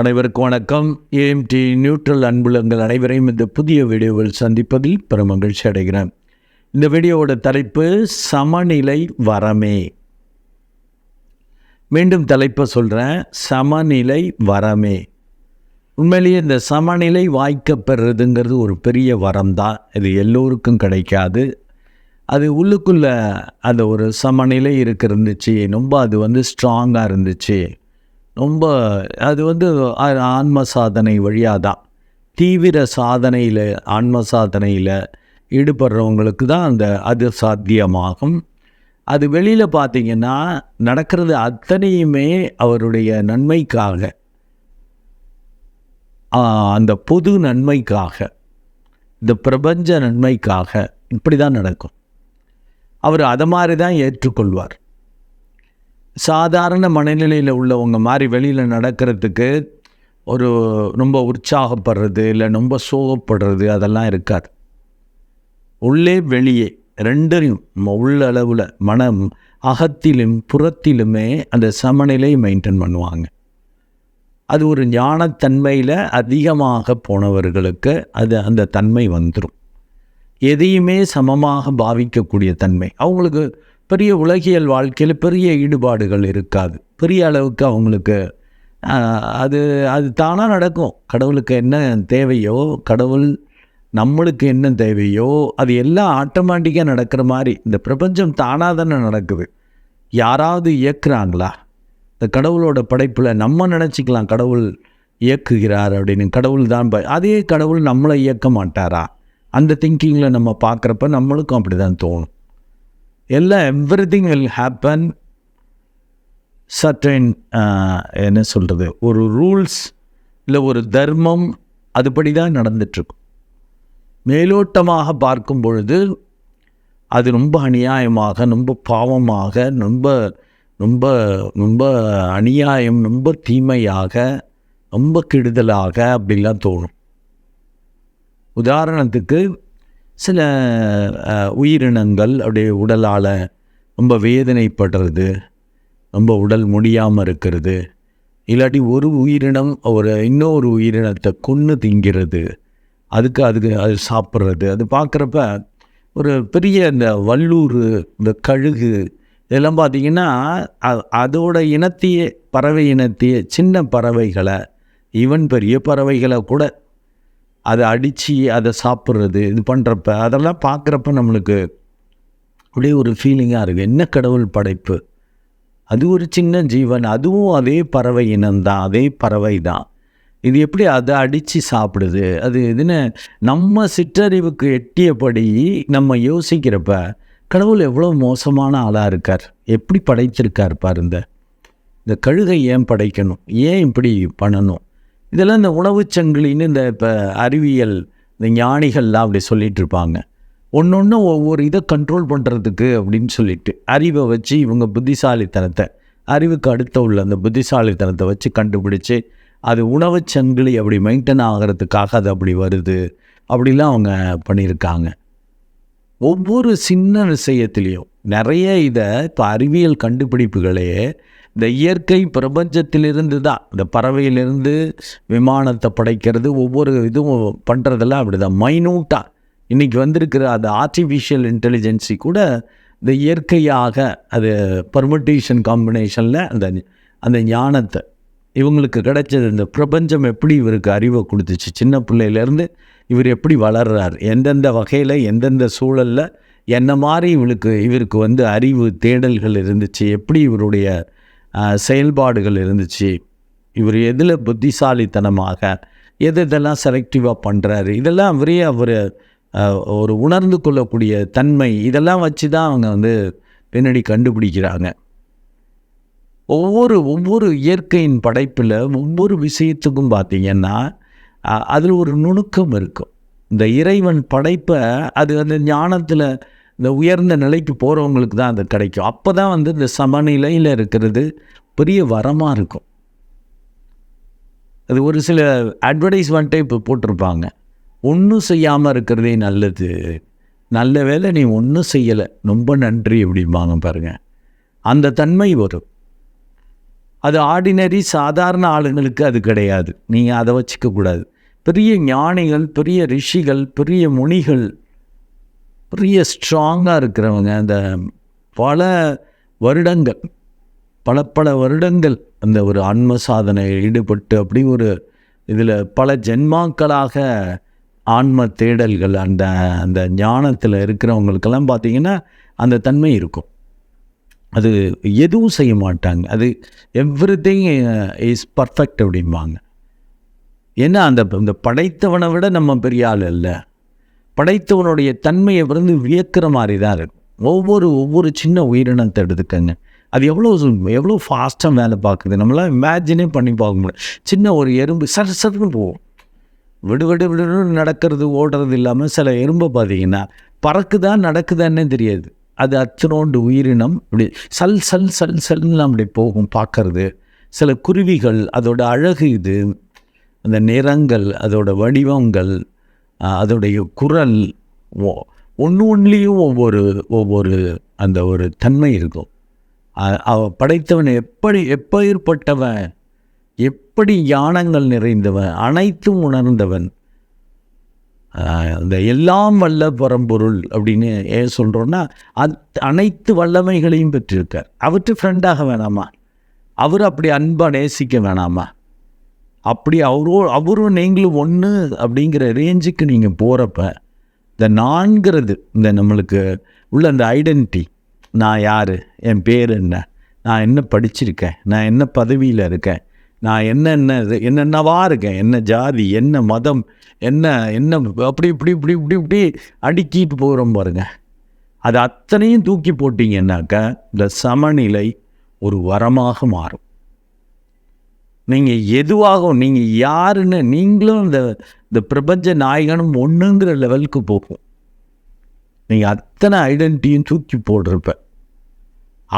அனைவருக்கும் வணக்கம். AMD neutral அன்புலங்கள் அனைவரையும் இந்த புதிய வீடியோவில் சந்திப்பதில் பெரும் மகிழ்ச்சி அடைகிறேன். இந்த வீடியோவோட தலைப்பு சமநிலை வரமே. மீண்டும் தலைப்பை சொல்கிறேன் சமநிலை வரமே. உண்மையிலேயே இந்த சமநிலை வாய்க்க பெறுறதுங்கிறது ஒரு பெரிய வரம் தான் இது எல்லோருக்கும் கிடைக்காது. அது உள்ளுக்குள்ளே அந்த ஒரு சமநிலை இருக்கு இருந்துச்சு ரொம்ப அது வந்து ஸ்ட்ராங்காக இருந்துச்சு. ரொம்ப அது வந்து ஆன்ம சாதனை வழியாக தான் தீவிர சாதனையில் ஆன்ம சாதனையில் ஈடுபடுறவங்களுக்கு தான் அந்த அது சாத்தியமாகும். அது வெளியில் பார்த்திங்கன்னா நடக்கிறது அத்தனையுமே அவருடைய நன்மைக்காக. அந்த பொது நன்மைக்காக. இந்த பிரபஞ்ச நன்மைக்காக இப்படி தான் நடக்கும். அவர் அதை மாதிரி தான் ஏற்றுக்கொள்வார். சாதாரண மனநிலையில் உள்ளவங்க மாதிரி வெளியில் நடக்கிறதுக்கு ஒரு ரொம்ப உற்சாகப்படுறது இல்லை ரொம்ப சோகப்படுறது அதெல்லாம் இருக்காது. உள்ளே வெளியே ரெண்டரையும் ம- உள்ள அளவில் மனம் அகத்திலும் புறத்திலுமே அந்த சமநிலை மெயின்டைன் பண்ணுவாங்க. அது ஒரு ஞானத்தன்மையில் அதிகமாக போனவர்களுக்கு அது அந்த தன்மை வந்துடும் எதையுமே சமமாக பாவிக்கக்கூடிய தன்மை. அவங்களுக்கு பெரிய உலகியல் வாழ்க்கையில் பெரிய ஈடுபாடுகள் இருக்காது. பெரிய அளவுக்கு அவங்களுக்கு அது அது தானாக நடக்கும். கடவுளுக்கு என்ன தேவையோ கடவுள் நம்மளுக்கு என்ன தேவையோ அது எல்லாம் ஆட்டோமேட்டிக்காக நடக்கிற மாதிரி. இந்த பிரபஞ்சம் தானாக தானே நடக்குது. யாராவது இயக்குறாங்களா? இந்த கடவுளோட படைப்பில் நம்ம நினச்சிக்கலாம் கடவுள் இயக்குகிறார் அப்படின்னு. கடவுள் தான் அதே கடவுள் நம்மளை இயக்க மாட்டாரா? அந்த திங்கிங்கில் நம்ம பார்க்குறப்ப நம்மளுக்கும் அப்படி தான் தோணும். எல்லாம் everything will happen certain என்ன சொல்கிறது ஒரு ரூல்ஸ் இல்லை ஒரு தர்மம் அதுபடி தான் நடந்துட்டுருக்கும். மேலோட்டமாக பார்க்கும் பொழுது அது ரொம்ப அநியாயமாக ரொம்ப பாவமாக ரொம்ப ரொம்ப ரொம்ப அநியாயம் ரொம்ப தீமையாக ரொம்ப கெடுதலாக அப்படிலாம் தோணும். உதாரணத்துக்கு சில உயிரினங்கள் அப்படியே உடலால் ரொம்ப வேதனைப்படுறது ரொம்ப உடல் முடியாமல் இருக்கிறது. இல்லாட்டி ஒரு உயிரினம் ஒரு இன்னொரு உயிரினத்தை கொன்று திங்கிறது. அதுக்கு அதுக்கு அது சாப்பிட்றது. அது பார்க்குறப்ப ஒரு பெரிய இந்த வல்லூர் இந்த கழுகு இதெல்லாம் பார்த்தீங்கன்னா அதோட இனத்தையே பறவை இனத்தையே சின்ன பறவைகளை ஈவன் பெரிய பறவைகளை கூட அதை அடித்து அதை சாப்பிட்றது இது பண்ணுறப்ப அதெல்லாம் பார்க்குறப்ப நம்மளுக்கு அப்படியே ஒரு ஃபீலிங்காக இருக்குது என்ன கடவுள் படைப்பு? அது ஒரு சின்ன ஜீவன் அதுவும் அதே பறவை இனம்தான் அதே பறவை தான். இது எப்படி அதை அடித்து சாப்பிடுது? அது இதுன்னு நம்ம சிற்றறிவுக்கு எட்டியபடி நம்ம யோசிக்கிறப்ப கடவுள் எவ்வளோ மோசமான ஆளாக இருக்கார்? எப்படி படைத்திருக்கார் பாருங்க. இந்த கழுகை ஏன் படைக்கணும்? ஏன் இப்படி பண்ணணும்? இதெல்லாம் இந்த உணவுச் சங்கிலின்னு இந்த இப்போ அறிவியல் இந்த ஞானிகள்லாம் அப்படி சொல்லிட்டு இருப்பாங்க. ஒன்று ஒன்று ஒவ்வொரு இதை கண்ட்ரோல் பண்ணுறதுக்கு அப்படின்னு சொல்லிட்டு அறிவை வச்சு இவங்க புத்திசாலித்தனத்தை அறிவுக்கு அடுத்த உள்ள அந்த புத்திசாலித்தனத்தை வச்சு கண்டுபிடிச்சு அது உணவுச் சங்கிலி அப்படி மெயின்டைன் ஆகிறதுக்காக அது அப்படி வருது அப்படிலாம் அவங்க பண்ணியிருக்காங்க. ஒவ்வொரு சின்ன விஷயத்துலேயும் நிறைய இதை இப்போ அறிவியல் கண்டுபிடிப்புகளையே இந்த இயற்கை பிரபஞ்சத்திலிருந்து தான் இந்த பறவையிலிருந்து விமானத்தை படைக்கிறது ஒவ்வொரு இதுவும் பண்ணுறதெல்லாம் அப்படி தான் மைனூட்டாக இன்றைக்கி வந்திருக்கிற அந்த ஆர்டிஃபிஷியல் இன்டெலிஜென்சி கூட இந்த இயற்கையாக அது பர்மட்டேஷன் காம்பினேஷனில் அந்த அந்த ஞானத்தை இவங்களுக்கு கிடைச்சது. இந்த பிரபஞ்சம் எப்படி இவருக்கு அறிவை கொடுத்துச்சு? சின்ன பிள்ளையிலேருந்து இவர் எப்படி வளர்கிறார் எந்தெந்த வகையில் எந்தெந்த சூழலில் என்ன மாதிரி இவளுக்கு இவருக்கு வந்து அறிவு தேடல்கள் இருந்துச்சு? எப்படி இவருடைய செயல்பாடுகள் இருந்துச்சு. இவர் எதில் புத்திசாலித்தனமாக எது இதெல்லாம் செலக்டிவாக பண்ணுறாரு இதெல்லாம் அவரே அவர் ஒரு உணர்ந்து கொள்ளக்கூடிய தன்மை இதெல்லாம் வச்சு தான் அவங்க வந்து பின்னாடி கண்டுபிடிக்கிறாங்க. ஒவ்வொரு ஒவ்வொரு இயற்கையின் படைப்பில் ஒவ்வொரு விஷயத்துக்கும் பார்த்தீங்கன்னா அதில் ஒரு நுணுக்கம் இருக்கும். இந்த இறைவன் படைப்பை அது அந்த ஞானத்தில் இந்த உயர்ந்த நிலைக்கு போகிறவங்களுக்கு தான் அது கிடைக்கும். அப்போ தான் வந்து இந்த சமநிலையில் இருக்கிறது பெரிய வரமாக இருக்கும். அது ஒரு சில அட்வர்டைஸ்மெண்ட்டே இப்போ போட்டிருப்பாங்க. ஒன்றும் செய்யாமல் இருக்கிறதே நல்லது. நல்ல வேலை நீ ஒன்றும் செய்யலை. ரொம்ப நன்றி அப்படிம்பாங்க பாருங்கள் அந்த தன்மை வரும். அது ஆர்டினரி சாதாரண ஆளுங்களுக்கு அது கிடையாது. நீங்கள் அதை வச்சுக்க கூடாது. பெரிய ஞானிகள் பெரிய ரிஷிகள் பெரிய முனிகள் பெரிய ஸ்ட்ராங்காக இருக்கிறவங்க அந்த பல வருடங்கள் பல பல வருடங்கள் அந்த ஒரு ஆன்ம சாதனையில் ஈடுபட்டு அப்படி ஒரு இதில் பல ஜென்மாக்களாக ஆன்ம தேடல்கள் அந்த அந்த ஞானத்தில் இருக்கிறவங்களுக்கெல்லாம் பார்த்தீங்கன்னா அந்த தன்மை இருக்கும். அது எதுவும் செய்ய மாட்டாங்க. அது எவ்ரி திங் இஸ் பர்ஃபெக்ட் அப்படிம்பாங்க. ஏன்னா அந்த இந்த படைத்தவனை விட நம்ம பெரிய ஆள் அல்ல. படைத்தவனுடைய தன்மையை வந்து வியக்கிற மாதிரி தான் இருக்கும் ஒவ்வொரு ஒவ்வொரு சின்ன உயிரினத்தை எடுத்துக்கங்க. அது எவ்வளோ எவ்வளோ ஃபாஸ்ட்டாக வேலை பார்க்குது. நம்மளாம் இமேஜினே பண்ணி பார்க்க முடியாது சின்ன ஒரு எறும்பு சர் சர்னு போகும். விடு விடு விடுன்னு நடக்கிறது ஓடுறது இல்லாமல் சில எறும்பை பார்த்தீங்கன்னா பறக்குதா நடக்குதான்னே தெரியாது. அது அத்தனோண்டு உயிரினம் இப்படி சல் சல் சல் சல்னு அப்படி போகும் பார்க்கறது. சில குருவிகள் அதோட அழகு இது. அந்த நிறங்கள் அதோட வடிவங்கள் அதனுடைய அதோடைய குரல் ஒன்று ஒன்றுலேயும் ஒவ்வொரு ஒவ்வொரு அந்த ஒரு தன்மை இருக்கும். அவ படைத்தவன் எப்படி எப்பேற்பட்டவன் எப்படி யானங்கள் நிறைந்தவன் அனைத்தும் உணர்ந்தவன். அந்த எல்லாம் வல்ல பரம்பொருள் அப்படின்னு ஏன் சொல்கிறோன்னா அத் அனைத்து வல்லமைகளையும் பெற்றிருக்கார். அவற்று ஃப்ரெண்டாக வேணாமா? அவர் அப்படி அன்பாக நேசிக்க வேணாமா? அப்படி அவரோ அவரும் நீங்களும் ஒன்று அப்படிங்கிற ரேஞ்சுக்கு நீங்கள் போகிறப்ப இந்த நான்கிறது இந்த நம்மளுக்கு உள்ள அந்த ஐடென்டிட்டி நான் யார்? என் பேர் என்ன? நான் என்ன படிச்சிருக்கேன்? நான் என்ன பதவியில் இருக்கேன்? நான் என்னென்ன இது- என்னென்னவா இருக்கேன்? என்ன ஜாதி என்ன மதம் என்ன என்ன அப்படி இப்படி இப்படி இப்படி இப்படி அடுக்கிட்டு போகிறோம் பாருங்க. அது அத்தனையும் தூக்கி போட்டிங்கன்னாக்க இந்த சமநிலை ஒரு வரமாக மாறும். நீங்கள் எதுவாகவும் நீங்கள் யாருன்னு நீங்களும் இந்த இந்த பிரபஞ்ச நாயகனும் ஒன்றுங்கிற லெவலுக்கு போகும். நீங்கள் அத்தனை ஐடென்டிட்டியும் தூக்கி போடுறப்ப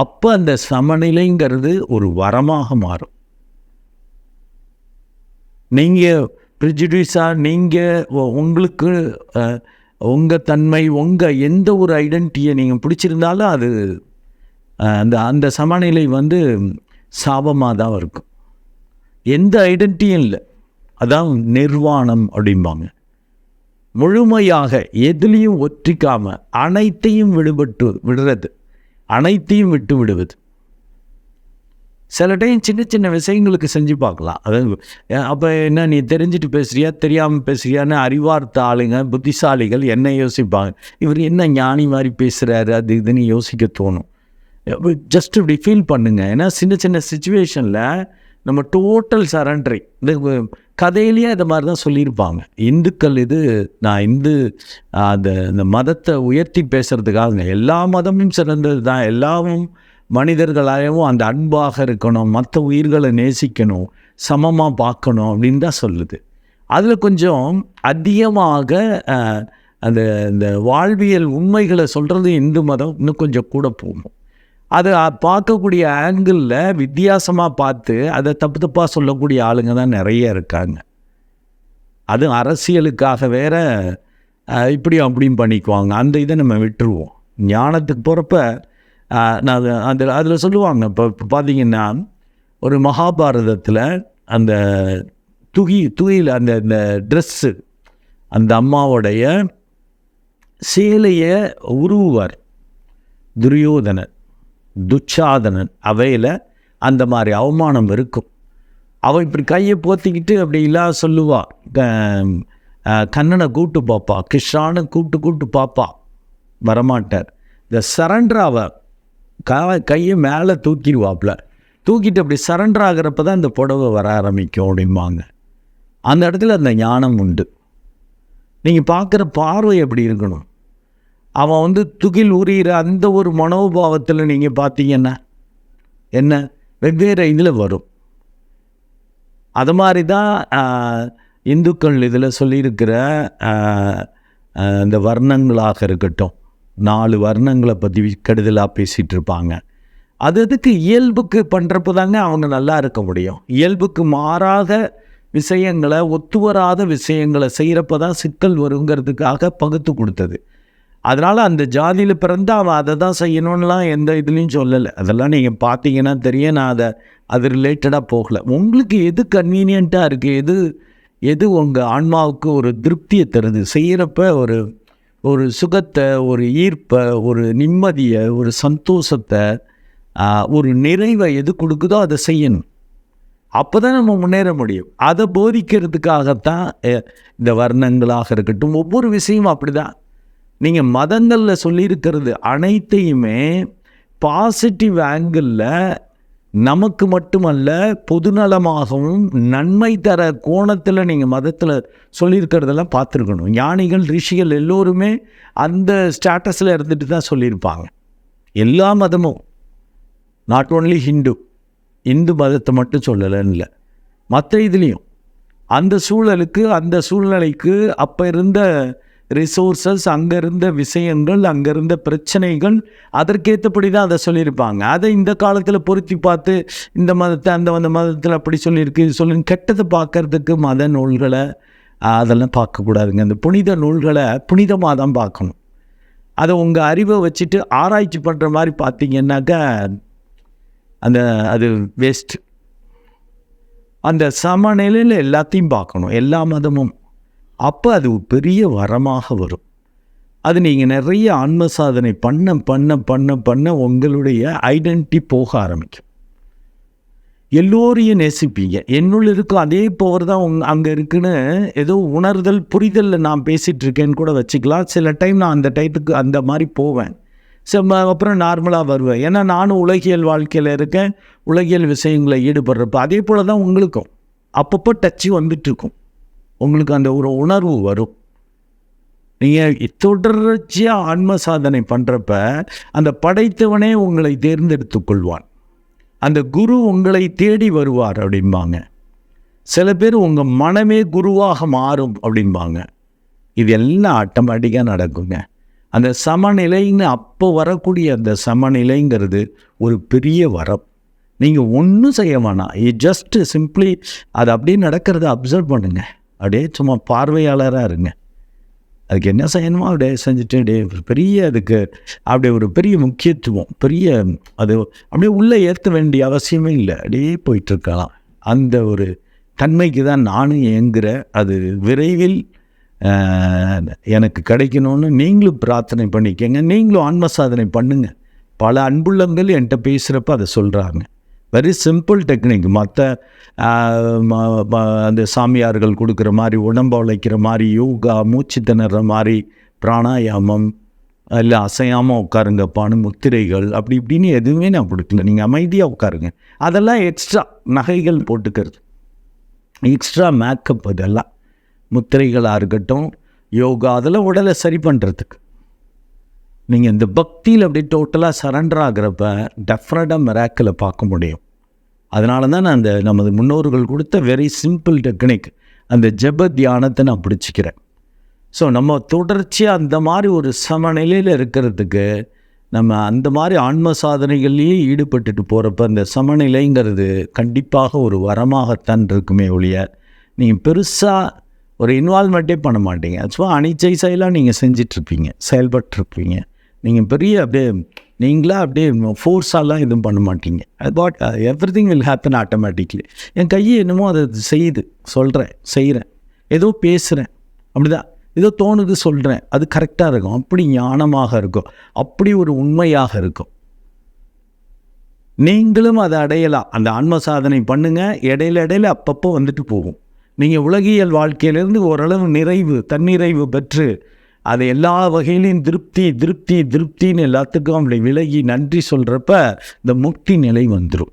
அப்போ அந்த சமநிலைங்கிறது ஒரு வரமாக மாறும். நீங்கள் ப்ரிஜுடியூஸாக நீங்கள் உங்களுக்கு உங்கள் தன்மை உங்கள் எந்த ஒரு ஐடென்டிட்டியை நீங்கள் பிடிச்சிருந்தாலும் அது அந்த அந்த சமநிலை வந்து சாபமாக தான் இருக்கும். எந்த ஐடென்டிட்டியும் இல்லை. அதான் நிர்வாணம் அப்படிம்பாங்க. முழுமையாக எதுலேயும் ஒற்றிக்காம அனைத்தையும் விடுபட்டு விடுறது. அனைத்தையும் விட்டு விடுவது. சில டைம் சின்ன சின்ன விஷயங்களுக்கு செஞ்சு பார்க்கலாம். அதாவது அப்போ என்ன நீ தெரிஞ்சுட்டு பேசுறியா தெரியாமல் பேசுறியான்னு அறிவார்த்த ஆளுங்க புத்திசாலிகள் என்ன யோசிப்பாங்க. இவர் என்ன ஞானி மாதிரி பேசுகிறாரு அது இதுன்னு யோசிக்க தோணும். ஜஸ்ட் இப்படி ஃபீல் பண்ணுங்க. ஏன்னா சின்ன சின்ன சுச்சுவேஷனில் நம்ம டோட்டல் சரண்டரி இந்த கதையிலேயே இது மாதிரி தான் சொல்லியிருப்பாங்க. இந்துக்கள் இது நான் இந்து அந்த இந்த மதத்தை உயர்த்தி பேசுகிறதுக்காக எல்லா மதமும் சிறந்தது தான். எல்லாமும் மனிதர்களாகவும் அந்த அன்பாக இருக்கணும் மற்ற உயிர்களை நேசிக்கணும் சமமாக பார்க்கணும் அப்படின்னு தான் சொல்லுது. அதில் கொஞ்சம் அதிகமாக அந்த இந்த வாழ்வியல் உண்மைகளை சொல்கிறது இந்து மதம். இன்னும் கொஞ்சம் கூட போகும். அதை பார்க்கக்கூடிய ஆங்கிளில் வித்தியாசமாக பார்த்து அதை தப்பு தப்பாக சொல்லக்கூடிய ஆளுங்க தான் நிறைய இருக்காங்க. அது அரசியலுக்காக வேற இப்படியும் இப்படி அப்படியும் பண்ணிக்குவாங்க. அந்த இதை நம்ம விட்டுருவோம். ஞானத்துக்கு போகிறப்ப நான் அது அதில் அதில் சொல்லுவாங்க. இப்போ இப்போ பார்த்தீங்கன்னா ஒரு மகாபாரதத்தில் அந்த துகி துகியில் அந்த இந்த ட்ரெஸ்ஸு அந்த அம்மாவுடைய சேலையை உருவுவார். துரியோதனர் துச்சாதனன். அவையில் அந்த மாதிரி அவமானம் இருக்கும். அவள் இப்படி கையை போத்திக்கிட்டு அப்படி இல்லா சொல்லுவா. கண்ணனை கூப்பிட்டு பார்ப்பா. கிருஷ்ணான்னு கூப்பிட்டு கூப்பிட்டு பார்ப்பா. வரமாட்டார். இந்த சரண்டராவை கையை மேலே தூக்கிடுவாப்புல. தூக்கிட்டு அப்படி சரண்டர் ஆகிறப்ப தான் இந்த புடவை வர ஆரம்பிக்கும் அப்படிம்பாங்க. அந்த இடத்துல அந்த ஞானம் உண்டு. நீங்கள் பார்க்குற பார்வை எப்படி இருக்கணும்? அவன் வந்து துகில் உரிகிற அந்த ஒரு மனோபாவத்தில் நீங்கள் பார்த்தீங்கன்னா என்ன? வெவ்வேறு இதில் வரும். அது மாதிரி தான் இந்துக்கள் இதில் சொல்லியிருக்கிற இந்த வர்ணங்களாக இருக்கட்டும். நாலு வர்ணங்களை பற்றி கெடுதலாக பேசிகிட்டு இருப்பாங்க அது அதுக்கு இயல்புக்கு பண்ணுறப்ப தாங்க அவங்க நல்லா இருக்க முடியும். இயல்புக்கு மாறாத விஷயங்களை ஒத்து வராத விஷயங்களை செய்கிறப்ப தான் சிக்கல் வருங்கிறதுக்காக பகுத்து கொடுத்தது. அதனால் அந்த ஜாதியில் பிறந்து அவன் அதை தான் செய்யணும்லாம் எந்த இதுலேயும் சொல்லலை. அதெல்லாம் நீங்கள் பார்த்தீங்கன்னா தெரியும். நான் அதை அது ரிலேட்டடாக போகலை. உங்களுக்கு எது கன்வீனியண்ட்டாக இருக்குது எது எது உங்கள் ஆன்மாவுக்கு ஒரு திருப்தியை தருது? செய்கிறப்ப ஒரு ஒரு சுகத்தை ஒரு ஈர்ப்பை ஒரு நிம்மதியை ஒரு சந்தோஷத்தை ஒரு நிறைவை எது கொடுக்குதோ அதை செய்யணும். அப்போ தான் நம்ம முன்னேற முடியும். அதை போதிக்கிறதுக்காகத்தான் இந்த வர்ணங்களாக இருக்கட்டும் ஒவ்வொரு விஷயமும் அப்படி தான் நீங்கள் மதங்களில் சொல்லியிருக்கிறது அனைத்தையுமே பாசிட்டிவ் ஆங்கிளில் நமக்கு மட்டுமல்ல பொதுநலமாகவும் நன்மை தர கோணத்தில் நீங்கள் மதத்தில் சொல்லியிருக்கிறதெல்லாம் பார்த்துருக்கணும். ஞானிகள் ரிஷிகள் எல்லோருமே அந்த ஸ்டேட்டஸில் இருந்துட்டு தான் சொல்லியிருப்பாங்க. எல்லா மதமும் நாட் ஓன்லி ஹிந்து இந்து மதத்தை மட்டும் சொல்லலைன்னு இல்லை. மற்ற இதுலேயும் அந்த சூழலுக்கு அந்த சூழ்நிலைக்கு அப்போ இருந்த ரிசோர்சஸ் அங்கே இருந்த விஷயங்கள் அங்கே இருந்த பிரச்சனைகள் அதற்கேற்றபடி தான் அதை சொல்லியிருப்பாங்க. அதை இந்த காலத்தில் பொருத்தி பார்த்து இந்த மதத்தை அந்த அந்த மதத்தில் அப்படி சொல்லியிருக்கு இது சொல்லி கெட்டதை பார்க்கறதுக்கு மத நூல்களை அதெல்லாம் பார்க்கக்கூடாதுங்க. அந்த புனித நூல்களை புனிதமாக தான் பார்க்கணும். அதை உங்கள் அறிவை வச்சுட்டு ஆராய்ச்சி பண்ணுற மாதிரி பார்த்தீங்கன்னாக்கா அந்த அது வேஸ்ட் அந்த சமநிலையில் எல்லாத்தையும் பார்க்கணும். எல்லா மதமும். அப்போ அது பெரிய வரமாக வரும். அது நீங்கள் நிறைய ஆன்ம சாதனை பண்ண பண்ண பண்ண பண்ண உங்களுடைய ஐடென்டிட்டி போக ஆரம்பிக்கும். எல்லோரையும் நேசிப்பீங்க. என்னுள்ள இருக்கும் அதே பவர் தான் உங் அங்கே இருக்குன்னு ஏதோ உணர்தல் புரிதலில் நான் பேசிகிட்டு இருக்கேன்னு கூட வச்சுக்கலாம். சில டைம் நான் அந்த டைத்துக்கு அந்த மாதிரி போவேன். சரி அப்புறம் நார்மலாக வருவேன். ஏன்னா நானும் உலகியல் வாழ்க்கையில் இருக்கேன். உலகியல் விஷயங்களை ஈடுபடுறப்ப அதே போல் தான் உங்களுக்கும். அப்பப்போ டச்சு வந்துட்டு இருக்கும். உங்களுக்கு அந்த ஒரு உணர்வு வரும். நீங்கள் தொடர்ச்சியாக ஆன்ம சாதனை பண்ணுறப்ப அந்த படைத்தவனே உங்களை தேர்ந்தெடுத்து கொள்வான். அந்த குரு உங்களை தேடி வருவார் அப்படிம்பாங்க. சில பேர் உங்கள் மனமே குருவாக மாறும் அப்படிம்பாங்க. இது எல்லாம் ஆட்டோமேட்டிக்காக நடக்குங்க. அந்த சமநிலைன்னு அப்போ வரக்கூடிய அந்த சமநிலைங்கிறது ஒரு பெரிய வரம். நீங்கள் ஒன்றும் செய்ய வேணாம். ஜஸ்ட்டு ஜஸ்ட் சிம்பிளி அது அப்படியே நடக்கிறத அப்சர்வ் பண்ணுங்கள் அப்படியே சும்மா பார்வையாளராக இருங்க. அதுக்கு என்ன செய்யணுமோ அப்படியே செஞ்சுட்டு அப்படியே ஒரு பெரிய அதுக்கு அப்படியே ஒரு பெரிய முக்கியத்துவம் பெரிய அது அப்படியே உள்ளே ஏற்ற வேண்டிய அவசியமே இல்லை. அப்படியே போயிட்டுருக்கலாம். அந்த ஒரு தன்மைக்கு தான் நானும் ஏங்குற அது விரைவில் எனக்கு கிடைக்கணும்னு நீங்களும் பிரார்த்தனை பண்ணிக்கங்க. நீங்களும் ஆன்ம சாதனை பண்ணுங்கள் பல அன்புள்ளங்கள் என்கிட்ட பேசுகிறப்ப அதை சொல்கிறாங்க வெரி சிம்பிள் டெக்னிக் மற்ற அந்த சாமியார்கள் கொடுக்குற மாதிரி உடம்பு உழைக்கிற மாதிரி யோகா மூச்சு திணற மாதிரி பிராணாயாமம் இல்லை அசையாமல் உட்காருங்கப்பான்னு முத்திரைகள் அப்படி இப்படின்னு எதுவுமே நான் கொடுக்கல. நீங்கள் அமைதியாக உட்காருங்க. அதெல்லாம் எக்ஸ்ட்ரா நகைகள் போட்டுக்கிறது. எக்ஸ்ட்ரா மேக்கப் அதெல்லாம். முத்திரைகளாக இருக்கட்டும் யோகா அதெல்லாம் உடலை சரி பண்ணுறதுக்கு நீங்கள் இந்த பக்தியில் அப்படியே டோட்டலாக சரண்டர் ஆகிறப்ப டெஃபினட்டாக மிராக்கில் பார்க்க முடியும். அதனால தான் நான் அந்த நமது முன்னோர்கள் கொடுத்த வெரி சிம்பிள் டெக்னிக் அந்த ஜெப தியானத்தை நான் பிடிச்சிக்கிறேன். ஸோ நம்ம தொடர்ச்சியாக அந்த மாதிரி ஒரு சமநிலையில் இருக்கிறதுக்கு நம்ம அந்த மாதிரி ஆன்ம சாதனைகள்லேயே ஈடுபட்டுட்டு போகிறப்ப அந்த சமநிலைங்கிறது கண்டிப்பாக ஒரு வரமாகத்தான் இருக்குமே ஒழிய நீங்கள் பெருசாக ஒரு இன்வால்மெண்ட்டே பண்ண மாட்டீங்க. சும்மா அனிச்சை செயலாக நீங்கள் செஞ்சிட்ருப்பீங்க செயல்பட்டுருப்பீங்க. நீங்கள் பெரிய அப்படியே நீங்களாக அப்படியே ஃபோர்ஸாலாம் எதுவும் பண்ண மாட்டீங்க. But everything will happen automatically என் கையை என்னமோ அதை செய்யுது. சொல்கிறேன் செய்கிறேன் ஏதோ பேசுகிறேன் அப்படிதான். ஏதோ தோணுது சொல்கிறேன் அது கரெக்டாக இருக்கும். அப்படி ஞானமாக இருக்கும். அப்படி ஒரு உண்மையாக இருக்கும். நீங்களும் அதை அடையலாம். அந்த ஆன்ம சாதனை பண்ணுங்கள் இடையில இடையில அப்பப்போ வந்துட்டு போகும். நீங்கள் உலகியல் வாழ்க்கையிலேருந்து ஓரளவு நிறைவு தன்னிறைவு பெற்று அது எல்லா வகையிலையும் திருப்தி திருப்தி திருப்தின்னு எல்லாத்துக்கும் அப்படி விலகி நன்றி சொல்கிறப்ப இந்த முக்தி நிலை வந்துடும்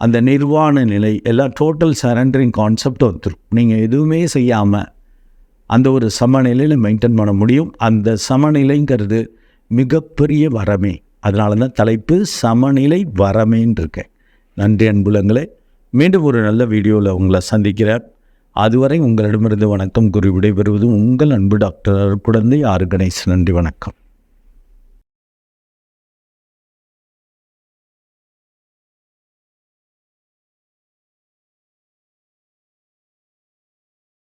அந்த நிர்வாண நிலை எல்லாம் டோட்டல் சரண்டரிங் கான்செப்ட் வந்துடும் நீங்கள் எதுவுமே செய்யாமல் அந்த ஒரு சமநிலையில் மெயின்டைன் பண்ண முடியும். அந்த சமநிலைங்கிறது மிகப்பெரிய வரமே. அதனால தான் தலைப்பு சமநிலை வரமேன்னு இருக்கேன். நன்றி அன்புலங்களே. மீண்டும் ஒரு நல்ல வீடியோவில் உங்களை சந்திக்கிறேன் அதுவரை உங்களிடமிருந்து வணக்கம் கூறி விடைபெறுவது உங்கள் அன்பு டாக்டர் குழந்தை ஆறு கணேஷ் நன்றி வணக்கம்.